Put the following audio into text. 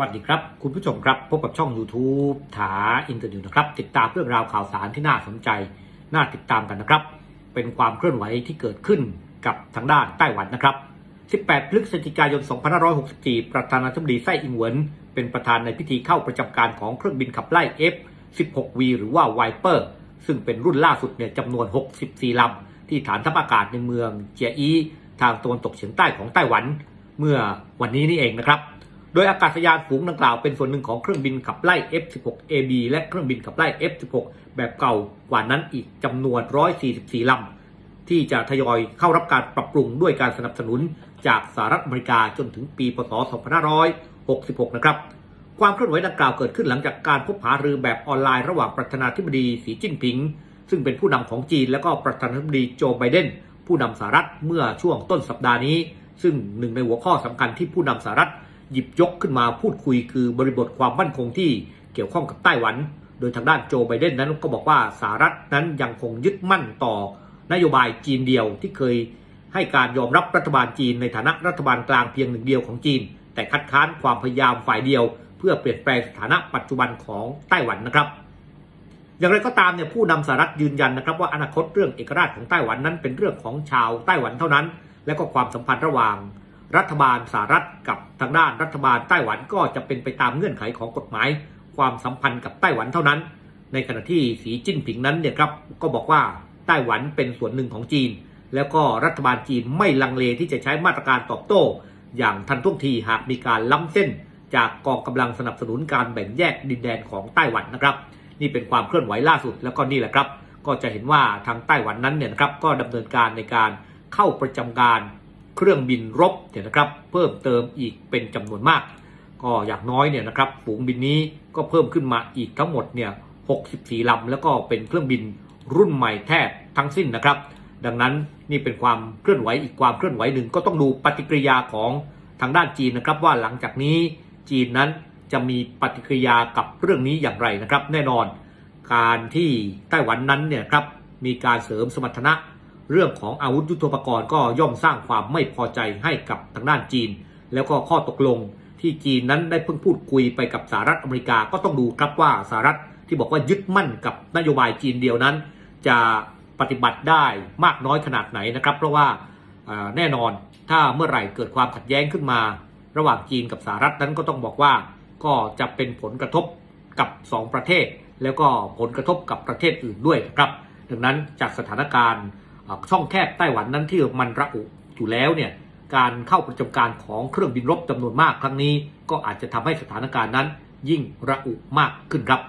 วัสดีครับ คุณผู้ชมครับ พบกับช่อง YouTube ถาอินเตอร์นิวนะครับ ติดตามเรื่องราวข่าวสารที่น่าสนใจ น่าติดตามกันนะครับ เป็นความเคลื่อนไหวที่เกิดขึ้นกับทางด้านไต้หวันนะครับ 18 พฤศจิกายน 2564 ประธานาธิบดีไส้อิงเหวินเป็นประธานในพิธีเข้าประจำการของเครื่องบินขับไล่ F-16V หรือว่า Viper ซึ่งเป็นรุ่นล่าสุดเนี่ยจำนวน 64 ลำ ที่ฐานทัพอากาศในเมืองเจียอี ทางตะวันตกเฉียงใต้ของไต้หวัน เมื่อวันนี้นี่เองนะครับ โดยอากาศยานฝูงดังกล่าวเป็นส่วนหนึ่งของเครื่องบินขับไล่ F-16AB และเครื่องบินขับไล่ F-16 แบบเก่ากว่านั้นอีกจำนวน 144 ลำ ที่จะทยอยเข้ารับการปรับปรุงด้วยการสนับสนุนจากสหรัฐอเมริกาจนถึงปีพศ 2566 นะครับ ความเคลื่อนไหวดังกล่าวเกิดขึ้นหลังจากการพบหารือแบบออนไลน์ระหว่างประธานาธิบดีสีจิ้นผิง ซึ่งเป็นผู้นำของจีน และก็ประธานาธิบดีโจไบเดนผู้นำสหรัฐเมื่อช่วงต้นสัปดาห์นี้ ซึ่งหนึ่งในหัวข้อสำคัญที่ผู้นำสหรัฐ หยิบยกขึ้นมาพูดคุยคือบริบทความมั่นคงที่เกี่ยวข้องกับไต้หวัน โดยทางด้านโจไบเดนนั้นก็บอกว่าสหรัฐนั้นยังคงยึดมั่นต่อนโยบายจีนเดียวที่เคยให้การยอมรับรัฐบาลจีนในฐานะรัฐบาลกลางเพียงหนึ่งเดียวของจีน แต่คัดค้านความพยายามฝ่ายเดียว เพื่อเปลี่ยนแปลงสถานะปัจจุบันของไต้หวันนะครับ อย่างไรก็ตามเนี่ยผู้นำสหรัฐยืนยันนะครับว่าอนาคตเรื่องเอกราชของไต้หวันนั้นเป็นเรื่องของชาวไต้หวันเท่านั้น และก็ความสัมพันธ์ระหว่าง รัฐบาลสหรัฐกับทางด้านรัฐบาลไต้หวันก็จะเป็นไปตามเงื่อนไขของกฎหมาย ความสัมพันธ์กับไต้หวันเท่านั้น ในขณะที่สีจิ้นผิงนั้นเนี่ยครับก็บอกว่าไต้หวันเป็นส่วนหนึ่งของจีน แล้วก็รัฐบาลจีนไม่ลังเลที่จะใช้มาตรการตอบโต้ อย่างทันท่วงทีหากมีการล้ำเส้น จากกองกำลังสนับสนุนการแบ่งแยกดินแดนของไต้หวันนะครับ นี่เป็นความเคลื่อนไหวล่าสุดแล้วก็นี่แหละครับ ก็จะเห็นว่าทางไต้หวันนั้นเนี่ยนะครับก็ดำเนินการในการเข้าประจำการ เครื่องบินรบเนี่ยนะครับเพิ่มเติมอีกเป็นจำนวนมาก ก็อย่างน้อยเนี่ยนะครับฝูงบินนี้ก็เพิ่มขึ้นมาอีกทั้งหมดเนี่ย64ลำแล้วก็เป็นเครื่องบินรุ่นใหม่แทบทั้งสิ้นนะครับ ดังนั้นนี่เป็นความเคลื่อนไหวอีกความเคลื่อนไหวหนึ่งก็ต้องดูปฏิกิริยาของทางด้านจีนนะครับ ว่าหลังจากนี้จีนนั้นจะมีปฏิกิริยากับเรื่องนี้อย่างไรนะครับ แน่นอน การที่ไต้หวันนั้นเนี่ยครับมีการเสริมสมรรถนะ เรื่องของอาวุธยุทโธปกรณ์ก็ย่อมสร้างความไม่พอใจให้กับทางด้านจีน แล้วก็ข้อตกลงที่จีนนั้นได้เพิ่งพูดคุยไปกับสหรัฐอเมริกาก็ต้องดูครับว่าสหรัฐที่บอกว่ายึดมั่นกับนโยบายจีนเดียวนั้น จะปฏิบัติได้มากน้อยขนาดไหนนะครับ เพราะว่าแน่นอนถ้าเมื่อไหร่เกิดความขัดแย้งขึ้นมา ระหว่างจีนกับสหรัฐนั้นก็ต้องบอกว่าก็จะเป็นผลกระทบกับ 2 ประเทศ แล้วก็ผลกระทบกับประเทศอื่นด้วยนะครับ ดังนั้นจากสถานการณ์ ช่องแคบไต้หวันนั้นที่มันระอุอยู่แล้วเนี่ยการเข้าประจำการของเครื่องบินรบจำนวนมากครั้งนี้ ก็อาจจะทำให้สถานการณ์นั้นยิ่งระอุมากขึ้นครับ